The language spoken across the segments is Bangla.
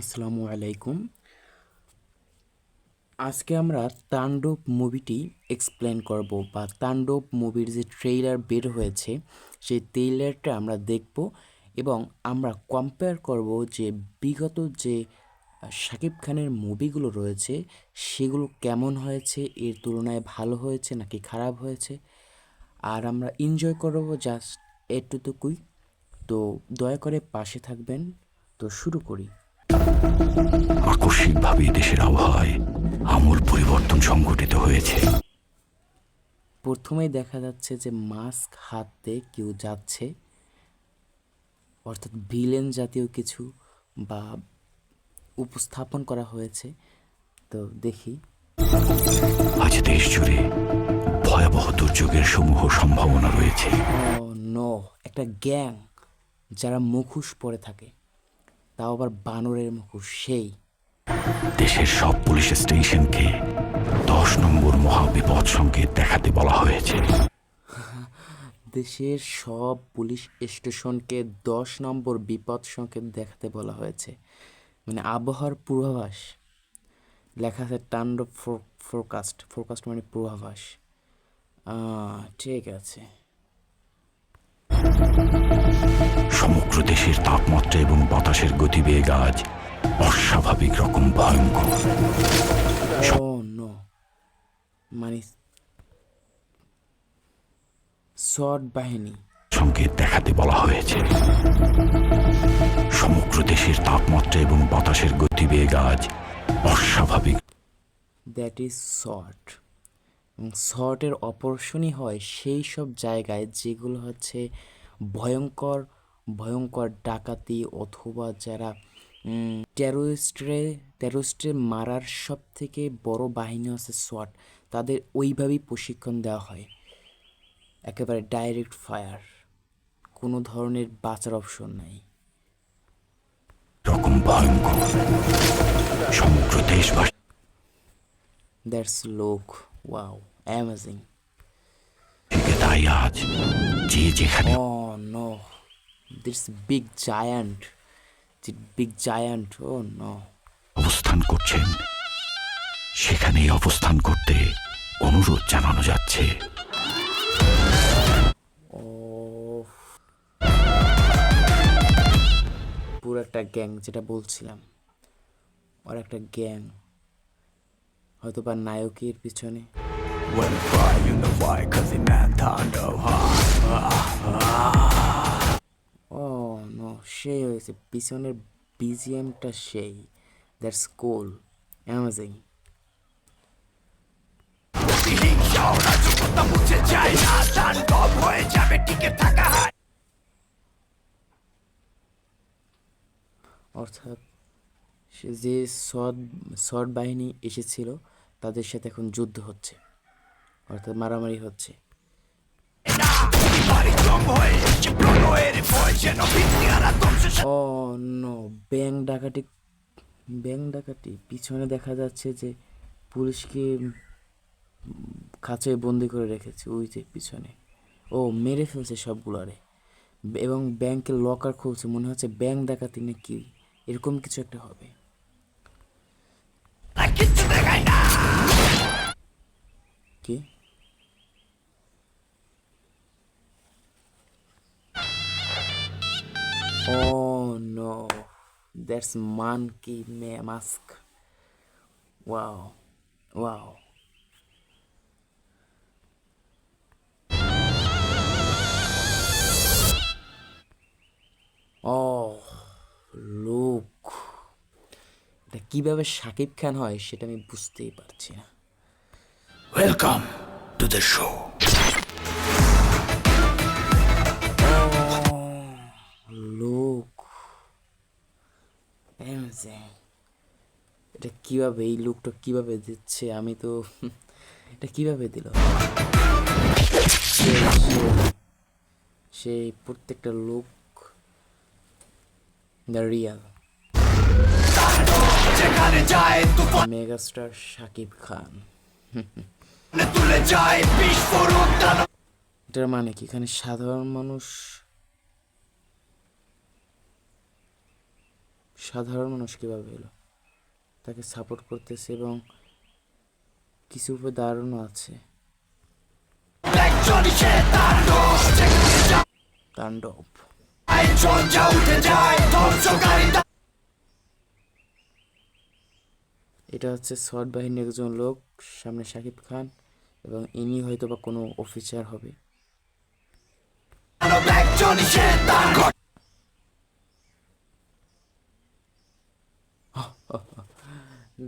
আসসালামু আলাইকুম। আজকে আমরা তাণ্ডব মুভিটি এক্সপ্লেন করব বা তাণ্ডব মুভির যে ট্রেইলার বের হয়েছে, সেই ট্রেইলারটা আমরা দেখব এবং আমরা কম্পেয়ার করব যে বিগত যে শাকিব খানের মুভিগুলো রয়েছে, সেগুলো কেমন হয়েছে, এর তুলনায় ভালো হয়েছে নাকি খারাপ হয়েছে? আর আমরা এনজয় করব জাস্ট এটুকুই তো দয়া করে পাশে থাকবেন। তো শুরু করি। আকস্মিকভাবে দেশের আবহাওয়ায় আমূল পরিবর্তন সংঘটিত হয়েছে। প্রথমেই দেখা যাচ্ছে যে মাস্ক হাতে কেউ যাচ্ছে অর্থাৎ ভিলেন জাতীয় কিছু বা উপস্থাপন করা হয়েছে। তো দেখি। আজ দেশ জুড়ে ভয়াবহ দুর্যোগের সমূহ সম্ভাবনা রয়েছে। নো একটা গ্যাং যারা মুখোশ পরে থাকে। তাও আবার বানরের মুখোশ সেই। দেশের সব পুলিশ স্টেশনকে দশ নম্বর মহাবিপদ সংকেত দেখাতে বলা হয়েছে। দেশের সব পুলিশ স্টেশনকে দশ নম্বর বিপদ সংকেত দেখাতে বলা হয়েছে। মানে আবহাওয়ার পূর্বাভাস। লেখা আছে তাণ্ডব ফোরকাস্ট ফোরকাস্ট মানে পূর্বাভাস। ঠিক আছে। সমগ্র দেশের তাপমাত্রা এবং বাতাসের গতিবেগ আজ অস্বাভাবিক রকম ভয়ঙ্কর। মানে শর্ট বাহিনী। সংকেত দেখাতে বলা হয়েছে। সমগ্র দেশের তাপমাত্রা এবং বাতাসের গতিবেগ আজ অস্বাভাবিক। দ্যাট ইজ শর্ট শর্টের অপারেশনই হয় সেই সব জায়গায় যেগুলো হচ্ছে ভয়ঙ্কর ভয়ঙ্কর ডাকাতি অথবা যারা টেরোরিস্টরে টেরোরিস্টে মারার সব থেকে বড় বাহিনী হচ্ছে শর্ট তাদের ওইভাবেই প্রশিক্ষণ দেওয়া হয়। একেবারে ডাইরেক্ট ফায়ার কোনো ধরনের বাঁচার অপশন নাই। রকম ভয়ঙ্কর। সমগ্র দেশবাসী। দ্যাটস লোক ওয়াও অ্যামেজিং তাই আজ যে যেখানে Oh this big giant, this big giant. Oh no. অবস্থান করছেন। সেখানেই অবস্থান করতে অনুরোধ জানানো যাচ্ছে. পুরো একটা গ্যাং যেটা বলছিলাম। ওর একটা গ্যাং। হয়তো বা নায়কের পিছনে। When fly in the fly cause man ও নো সেই হয়েছে, পিছনের বিজিএমটা সেই দ্যাটস কোল অ্যামাজিং অর্থাৎ যে সৎ সৎ বাহিনী এসেছিল, তাদের সাথে এখন যুদ্ধ হচ্ছে, অর্থাৎ মারামারি হচ্ছে। ব্যাংক ডাকাতি ব্যাংক ডাকাতি? পিছনে দেখা যাচ্ছে যে পুলিশকে খাঁচায় বন্দি করে রেখেছে ওই যে পিছনে। ও মেরে ফেলছে সবগুলারে এবং ব্যাংকের লকার খুলছে মনে হচ্ছে ব্যাংক ডাকাতি না কি এরকম কিছু একটা হবে। কি? That's monkey ma- mask. Wow, wow. Oh, look. এটা কীভাবে শাকিব খান হয় সেটা আমি বুঝতেই পারছি না welcome to the show Amazing. এটা কীভাবে এই লুকটা কীভাবে দিচ্ছে? আমি তো এটা কীভাবে দিল? সেই- প্রত্যেকটা look the real megastar Shakib Khan এটার মানে কি? এখানে সাধারণ মানুষ সাধারণ মানুষ কীভাবে এলো? তাকে সাপোর্ট করতেছে এবং কিছু উপরে দাঁড়ানো আছে। তাণ্ডব এটা হচ্ছে সৎ বাহিনীর একজন লোক, সামনে শাকিব খান এবং ইনি হয়তো বা কোনো অফিসার হবে।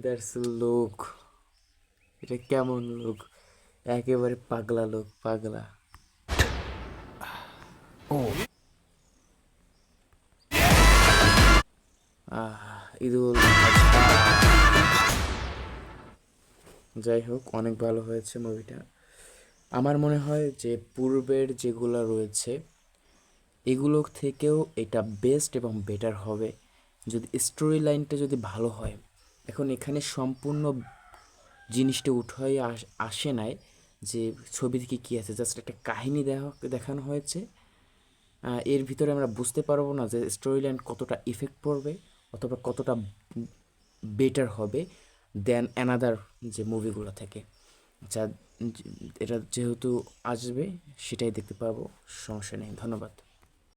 দ্যাটস লোক এটা কেমন লোক একেবারে পাগলা লোক পাগলা। ও। যাই হোক অনেক ভালো হয়েছে মুভিটা আমার মনে হয় যে পূর্বের যেগুলো রয়েছে এগুলো থেকেও এটা বেস্ট এবং বেটার হবে। যদি স্টোরি লাইনটা যদি ভালো হয় এখন এখানে সম্পূর্ণ জিনিসটা উঠাই আস- নাই যে ছবি থেকে কী আছে। জাস্ট একটা কাহিনী দেখা, দেখানো হয়েছে। এর ভিতরে আমরা বুঝতে পারব না যে স্টোরি লাইন কতটা ইফেক্ট পড়বে অথবা কতটা বেটার হবে দেন অ্যানাদার যে মুভিগুলো থেকে। যা এটা যেহেতু আসবে সেটাই দেখতে পাবো সমস্যা নেই, ধন্যবাদ।